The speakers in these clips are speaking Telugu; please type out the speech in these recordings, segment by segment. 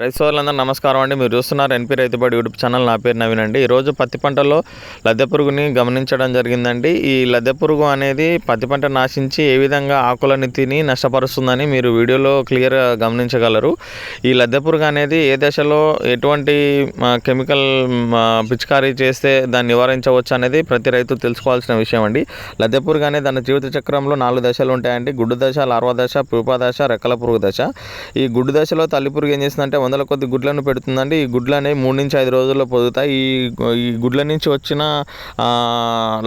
రైతు సోదరులందరూ నమస్కారం అండి. మీరు చూస్తున్నారు ఎన్పి రైతుబడి యూట్యూబ్ ఛానల్. నా పేరు నవీన్ అండి. ఈరోజు పత్తి పంటలో లద్దె పురుగుని గమనించడం జరిగిందండి. ఈ లద్దె పురుగు అనేది పత్తి పంట నాశించి ఏ విధంగా ఆకులని తిని నష్టపరుస్తుందని మీరు వీడియోలో క్లియర్గా గమనించగలరు. ఈ లద్దె పురుగు అనేది ఏ దశలో ఎటువంటి కెమికల్ పిచికారీ చేస్తే దాన్ని నివారించవచ్చు అనేది ప్రతి రైతు తెలుసుకోవాల్సిన విషయం అండి. లద్దె పురుగు అనేది దాని జీవిత చక్రంలో నాలుగు దశలు ఉంటాయండి. గుడ్డు దశ లార్వా దశ ప్యూపా దశ రెక్కల పురుగు దశ. ఈ గుడ్డు దశలో తల్లి పురుగు ఏం చేస్తుందంటే వందల కొద్ది గుడ్లను పెడుతుందండి. ఈ గుడ్లు అనేవి మూడు నుంచి ఐదు రోజుల్లో పొదుగుతాయి. ఈ ఈ గుడ్ల నుంచి వచ్చిన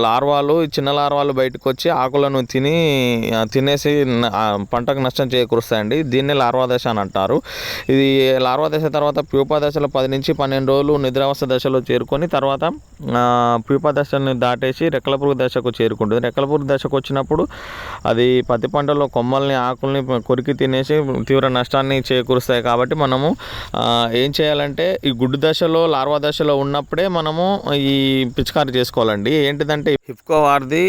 లార్వాలు చిన్న లార్వాలు బయటకు వచ్చి ఆకులను తిని తినేసి పంటకు నష్టం చేకూరుస్తాయండి. దీన్ని లార్వా దశ అని అంటారు. ఇది లార్వా దశ తర్వాత ప్యూపా దశలో పది నుంచి పన్నెండు రోజులు నిద్రావస్థ దశలో చేరుకొని తర్వాత ప్యూపా దశని దాటేసి రెక్కల పురుగు దశకు చేరుకుంటుంది. రెక్కల పురుగు దశకు వచ్చినప్పుడు అది పత్తి పంటలో కొమ్మల్ని ఆకుల్ని కొరికి తినేసి తీవ్ర నష్టాన్ని చేకూరుస్తాయి. కాబట్టి మనము ఏం చేయాలంటే ఈ గుడ్డు దశలో లార్వా దశలో ఉన్నప్పుడే మనము ఈ పిచికారి చేసుకోవాలండి. ఏంటిదంటే హిప్కో వారిది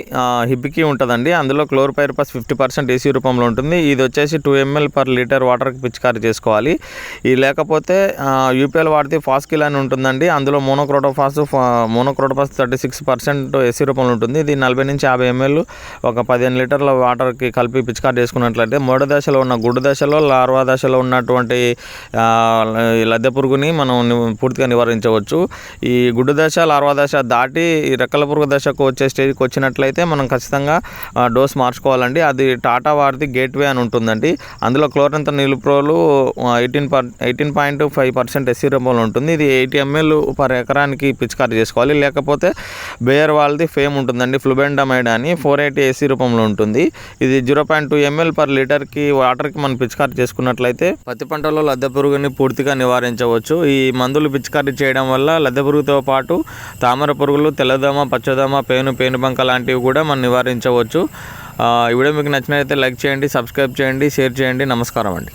హిప్కి ఉంటుందండి. అందులో క్లోరోపైర్పస్ ఫిఫ్టీ పర్సెంట్ ఏసీ రూపంలో ఉంటుంది. ఇది వచ్చేసి టూ ఎంఎల్ పర్ లీటర్ వాటర్కి పిచికారి చేసుకోవాలి. ఇది లేకపోతే యూపీఎల్ వాడితే ఫాస్కిల్ అని ఉంటుందండి. అందులో monocrotophos monocrotophos thirty six percent AC రూపంలో ఉంటుంది. ఇది నలభై నుంచి యాభై ఎంఎల్ ఒక పదిహేను లీటర్ల వాటర్కి కలిపి పిచికారి చేసుకున్నట్లయితే మొదటి దశలో ఉన్న గుడ్డు దశలో లార్వా దశలో ఉన్నటువంటి ఈ లద్దె పురుగుని మనం పూర్తిగా నివారించవచ్చు. ఈ గుడ్డు దశ లార్వా దశ దాటి రెక్కల పురుగు దశకు వచ్చే స్టేజ్కి వచ్చినట్లయితే మనం ఖచ్చితంగా డోస్ మార్చుకోవాలండి. అది టాటా వారిది గేట్వే అని ఉంటుందండి. అందులో chlorantraniliprole eighteen per eighteen point five percent SC రూపంలో ఉంటుంది. ఇది ఎయిటీ ఎంఎల్ పర్ ఎకరానికి పిచికారి చేసుకోవాలి. లేకపోతే బేయర్ వాళ్ళది ఫేమ్ ఉంటుందండి. ఫ్లుబెండమైడ్ అని ఫోర్ ఎయిటీ ఏసీ రూపంలో ఉంటుంది. ఇది zero point two ML per లీటర్కి వాటర్కి మనం పిచికారి చేసుకున్నట్లయితే పత్తి పంటలో లద్దె పురుగుని పూర్తిగా నివారించవచ్చు. ఈ మందులు పిచికారి చేయడం వల్ల లద్దె పురుగుతో పాటు తామర పురుగులు తెల్లదోమ పచ్చదోమ పేను పేనుబంక లాంటివి కూడా మనం నివారించవచ్చు. ఆ, ఈ వీడియో మీకు నచ్చినట్లయితే లైక్ చేయండి సబ్స్క్రైబ్ చేయండి షేర్ చేయండి. నమస్కారం అండి.